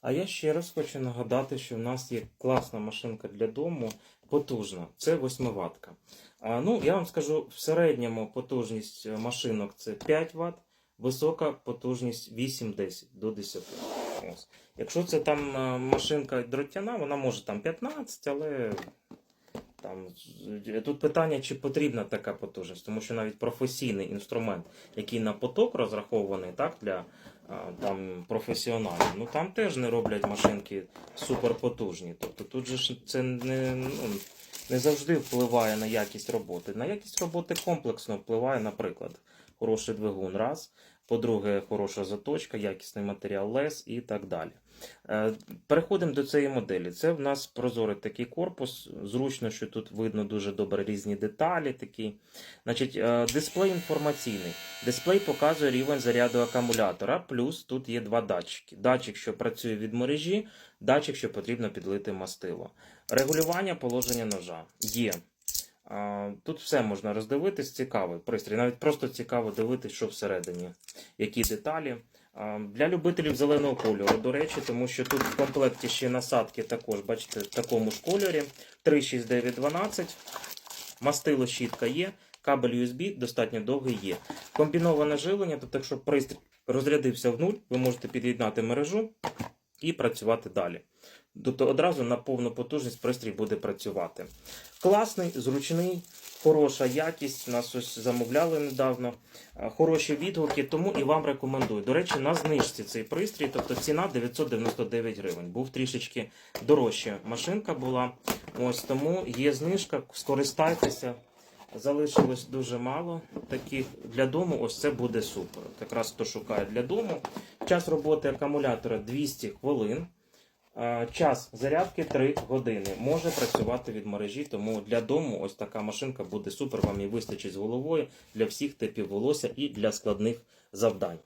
А я ще раз хочу нагадати, що в нас є класна машинка для дому, потужна. Це 8 ватка. А, ну, я вам скажу, в середньому потужність е, машинок це 5 Вт, висока потужність 8-10 до 10. Ось. Якщо це там е, машинка дротяна, вона може там 15, але там, тут питання, чи потрібна така потужність, тому що навіть професійний інструмент, який на поток розрахований так, для там, професіоналів, ну там теж не роблять машинки суперпотужні. Тобто тут же ж це не, ну, не завжди впливає на якість роботи. На якість роботи комплексно впливає, наприклад, хороший двигун, раз. По-друге, хороша заточка, якісний матеріал лес і так далі. Е, Переходимо до цієї моделі. Це в нас прозорий такий корпус. Зручно, що тут видно дуже добре різні деталі. Такі. Значить, е, дисплей інформаційний. Дисплей показує рівень заряду акумулятора, плюс тут є два датчики. Датчик, що працює від мережі, датчик, що потрібно підлити мастило. Регулювання положення ножа є. Тут все можна роздивитись, цікавий пристрій. Навіть просто цікаво дивитись, що всередині, які деталі. Для любителів зеленого кольору, до речі, тому що тут в комплекті ще насадки також, бачите, в такому ж кольорі. 36912. Мастило щітка є, кабель USB достатньо довгий є. Комбіноване живлення, тобто, якщо пристрій розрядився в нуль, ви можете під'єднати мережу і працювати далі. Тобто одразу на повну потужність пристрій буде працювати. Класний, зручний, хороша якість. Нас ось замовляли недавно. Хороші відгуки, тому і вам рекомендую. До речі, на знижці цей пристрій, тобто ціна 999 гривень. Був трішечки дорожча машинка була. Ось тому є знижка, скористайтеся. Залишилось дуже мало таких для дому. Ось це буде супер. Якраз хто шукає для дому. Час роботи акумулятора 200 хвилин. Час зарядки 3 години. Може працювати від мережі, тому для дому ось така машинка буде супер. Вам і вистачить з головою для всіх типів волосся і для складних завдань.